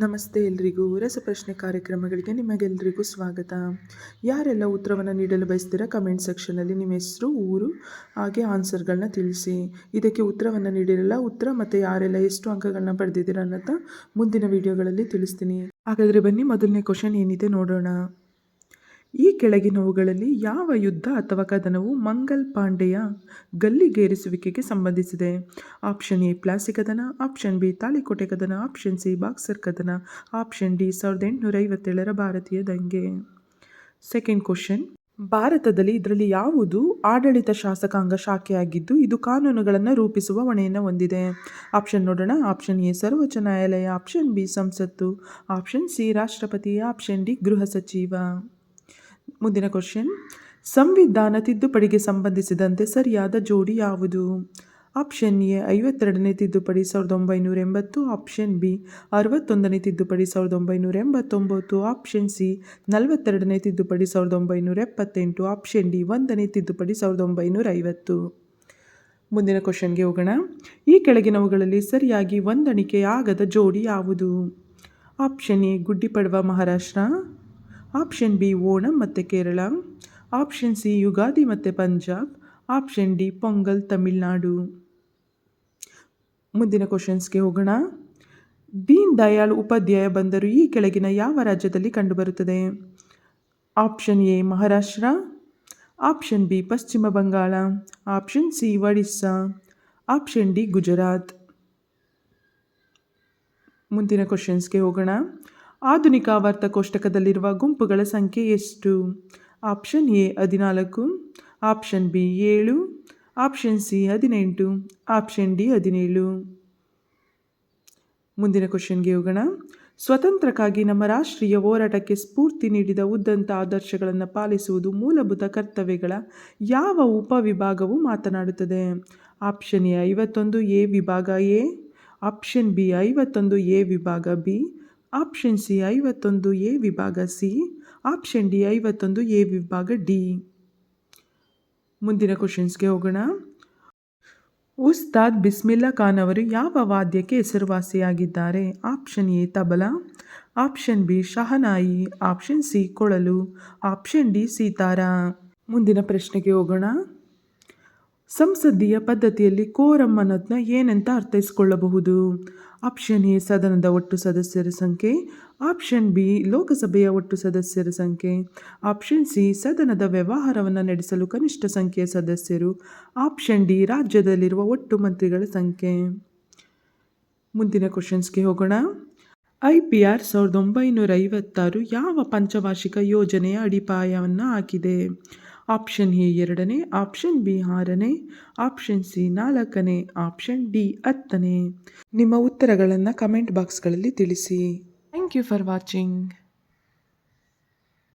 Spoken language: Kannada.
ನಮಸ್ತೆ ಎಲ್ರಿಗೂ. ರಸಪ್ರಶ್ನೆ ಕಾರ್ಯಕ್ರಮಗಳಿಗೆ ನಿಮಗೆಲ್ರಿಗೂ ಸ್ವಾಗತ. ಯಾರೆಲ್ಲ ಉತ್ತರವನ್ನು ನೀಡಲು ಬಯಸ್ತೀರಾ ಕಮೆಂಟ್ ಸೆಕ್ಷನಲ್ಲಿ ನಿಮ್ಮ ಹೆಸರು, ಊರು, ಹಾಗೆ ಆನ್ಸರ್ಗಳನ್ನ ತಿಳಿಸಿ. ಇದಕ್ಕೆ ಉತ್ತರವನ್ನು ನೀಡಿರಲ್ಲ, ಉತ್ತರ ಮತ್ತು ಯಾರೆಲ್ಲ ಎಷ್ಟು ಅಂಕಗಳನ್ನ ಪಡೆದಿದ್ದೀರಾ ಅನ್ನೋದ ಮುಂದಿನ ವಿಡಿಯೋಗಳಲ್ಲಿ ತಿಳಿಸ್ತೀನಿ. ಹಾಗಾದರೆ ಬನ್ನಿ ಮೊದಲನೇ ಕ್ವಶನ್ ಏನಿದೆ ನೋಡೋಣ. ಈ ಕೆಳಗಿನವುಗಳಲ್ಲಿ ಯಾವ ಯುದ್ಧ ಅಥವಾ ಕದನವು ಮಂಗಲ್ ಪಾಂಡೆಯ ಗಲ್ಲಿಗೇರಿಸುವಿಕೆಗೆ ಸಂಬಂಧಿಸಿದೆ? ಆಪ್ಷನ್ ಎ ಪ್ಲಾಸಿ ಕದನ. ಆಪ್ಷನ್ ಬಿ, ತಾಳಿಕೋಟೆ ಕದನ. ಆಪ್ಷನ್ ಸಿ, ಬಾಕ್ಸರ್ ಕದನ. ಆಪ್ಷನ್ ಡಿ, ಸಾವಿರದ ಎಂಟುನೂರ ಐವತ್ತೇಳರ ಭಾರತೀಯ ದಂಗೆ. Second question. ಭಾರತದಲ್ಲಿ ಇದರಲ್ಲಿ ಯಾವುದು ಆಡಳಿತ ಶಾಸಕಾಂಗ ಶಾಖೆಯಾಗಿದ್ದು, ಇದು ಕಾನೂನುಗಳನ್ನು ರೂಪಿಸುವ ಹೊಣೆಯನ್ನು ಹೊಂದಿದೆ? ಆಪ್ಷನ್ ನೋಡೋಣ. ಆಪ್ಷನ್ ಎ, ಸರ್ವೋಚ್ಚ ನ್ಯಾಯಾಲಯ. ಆಪ್ಷನ್ ಬಿ, ಸಂಸತ್ತು. ಆಪ್ಷನ್ ಸಿ, ರಾಷ್ಟ್ರಪತಿ. ಆಪ್ಷನ್ ಡಿ, ಗೃಹ ಸಚಿವ. ಮುಂದಿನ ಕ್ವಶನ್ ಸಂವಿಧಾನ ತಿದ್ದುಪಡಿಗೆ ಸಂಬಂಧಿಸಿದಂತೆ ಸರಿಯಾದ ಜೋಡಿ ಯಾವುದು? ಆಪ್ಷನ್ ಎ ಐವತ್ತೆರಡನೇ ತಿದ್ದುಪಡಿ, ಸಾವಿರದ ಒಂಬೈನೂರ ಎಂಬತ್ತು. ಆಪ್ಷನ್ ಬಿ ಅರವತ್ತೊಂದನೇ ತಿದ್ದುಪಡಿ, ಸಾವಿರದ ಒಂಬೈನೂರ ಎಂಬತ್ತೊಂಬತ್ತು. ಆಪ್ಷನ್ ಸಿ ನಲವತ್ತೆರಡನೇ ತಿದ್ದುಪಡಿ, ಸಾವಿರದ ಒಂಬೈನೂರ ಎಪ್ಪತ್ತೆಂಟು. ಆಪ್ಷನ್ ಡಿ ಒಂದನೇ ತಿದ್ದುಪಡಿ, ಸಾವಿರದ ಒಂಬೈನೂರ ಐವತ್ತು. ಮುಂದಿನ ಕ್ವಶನ್ಗೆ ಹೋಗೋಣ. ಈ ಕೆಳಗಿನವುಗಳಲ್ಲಿ ಸರಿಯಾಗಿ ಹೊಂದಾಣಿಕೆಯಾಗದ ಜೋಡಿ ಯಾವುದು? Option A Gudi Padwa Maharashtra. Option B Onam ಮತ್ತು ಕೇರಳ, ಆಪ್ಷನ್ ಸಿ ಯುಗಾದಿ ಮತ್ತು ಪಂಜಾಬ್, ಆಪ್ಷನ್ ಡಿ ಪೊಂಗಲ್ ತಮಿಳುನಾಡು. ಮುಂದಿನ ಕ್ವಶನ್ಸ್ಗೆ ಹೋಗೋಣ. ದೀನ್ ದಯಾಳ್ ಉಪಾಧ್ಯಾಯ ಬಂದರು ಈ ಕೆಳಗಿನ ಯಾವ ರಾಜ್ಯದಲ್ಲಿ ಕಂಡುಬರುತ್ತದೆ? Option A Maharashtra, option B Paschima Bangala, option C Odisha, option D Gujarat. ಮುಂದಿನ ಕ್ವಶನ್ಸ್ಗೆ ಹೋಗೋಣ. ಆಧುನಿಕ ವಾರ್ತಾಕೋಷ್ಟಕದಲ್ಲಿರುವ ಗುಂಪುಗಳ ಸಂಖ್ಯೆ ಎಷ್ಟು? ಆಪ್ಷನ್ ಎ ಹದಿನಾಲ್ಕು, ಆಪ್ಷನ್ ಬಿ ಏಳು, ಆಪ್ಷನ್ ಸಿ ಹದಿನೆಂಟು, ಆಪ್ಷನ್ ಡಿ ಹದಿನೇಳು. ಮುಂದಿನ ಕ್ವಶನ್ಗೆ ಹೋಗೋಣ. ಸ್ವತಂತ್ರಕ್ಕಾಗಿ ನಮ್ಮ ರಾಷ್ಟ್ರೀಯ ಹೋರಾಟಕ್ಕೆ ಸ್ಫೂರ್ತಿ ನೀಡಿದ ಉದ್ದಂತ ಆದರ್ಶಗಳನ್ನು ಪಾಲಿಸುವುದು ಮೂಲಭೂತ ಕರ್ತವ್ಯಗಳ ಯಾವ ಉಪವಿಭಾಗವು ಮಾತನಾಡುತ್ತದೆ? ಆಪ್ಷನ್ ಎ ಐವತ್ತೊಂದು, ಎ ವಿಭಾಗ ಎ, ಆಪ್ಷನ್ ಬಿ ಐವತ್ತೊಂದು, ಎ ವಿಭಾಗ ಬಿ ಆಪ್ಷನ್ ಸಿ ಐವತ್ತೊಂದು ಎ ವಿಭಾಗ ಸಿ, ಆಪ್ಷನ್ ಡಿ ಐವತ್ತೊಂದು ಎ ವಿಭಾಗ ಡಿ. ಮುಂದಿನ ಕ್ವಶನ್ಸ್ಗೆ ಹೋಗೋಣ. ಉಸ್ತಾದ್ ಬಿಸ್ಮಿಲ್ಲಾ ಖಾನ್ ಅವರು ಯಾವ ವಾದ್ಯಕ್ಕೆ ಹೆಸರುವಾಸಿಯಾಗಿದ್ದಾರೆ? Option A tabla, option B shehnai, option C ಕೊಳಲು, ಆಪ್ಷನ್ ಡಿ ಸೀತಾರ. ಮುಂದಿನ ಪ್ರಶ್ನೆಗೆ ಹೋಗೋಣ. ಸಂಸದೀಯ ಪದ್ಧತಿಯಲ್ಲಿ ಕೋರಂ ಅನ್ನೋದನ್ನ ಏನಂತ ಅರ್ಥೈಸ್ಕೊಳ್ಳಬಹುದು? ಆಪ್ಷನ್ ಎ, ಸದನದ ಒಟ್ಟು ಸದಸ್ಯರ ಸಂಖ್ಯೆ. ಆಪ್ಷನ್ ಬಿ, ಲೋಕಸಭೆಯ ಒಟ್ಟು ಸದಸ್ಯರ ಸಂಖ್ಯೆ. ಆಪ್ಷನ್ ಸಿ, ಸದನದ ವ್ಯವಹಾರವನ್ನು ನಡೆಸಲು ಕನಿಷ್ಠ ಸಂಖ್ಯೆಯ ಸದಸ್ಯರು. ಆಪ್ಷನ್ ಡಿ, ರಾಜ್ಯದಲ್ಲಿರುವ ಒಟ್ಟು ಮಂತ್ರಿಗಳ ಸಂಖ್ಯೆ. ಮುಂದಿನ ಕ್ವಶನ್ಸ್ಗೆ ಹೋಗೋಣ. ಐ ಪಿ ಆರ್ ಸಾವಿರದ ಒಂಬೈನೂರ ಐವತ್ತಾರು ಯಾವ ಪಂಚವಾರ್ಷಿಕ ಯೋಜನೆಯ ಅಡಿಪಾಯವನ್ನು ಹಾಕಿದೆ? ಆಪ್ಷನ್ ಎ ಎರಡನೇ, ಆಪ್ಷನ್ ಬಿ ಆರನೇ, ಆಪ್ಷನ್ ಸಿ ನಾಲ್ಕನೇ, ಆಪ್ಷನ್ ಡಿ ಹತ್ತನೇ. ನಿಮ್ಮ ಉತ್ತರಗಳನ್ನು ಕಮೆಂಟ್ ಬಾಕ್ಸ್ಗಳಲ್ಲಿ ತಿಳಿಸಿ. Thank you for watching.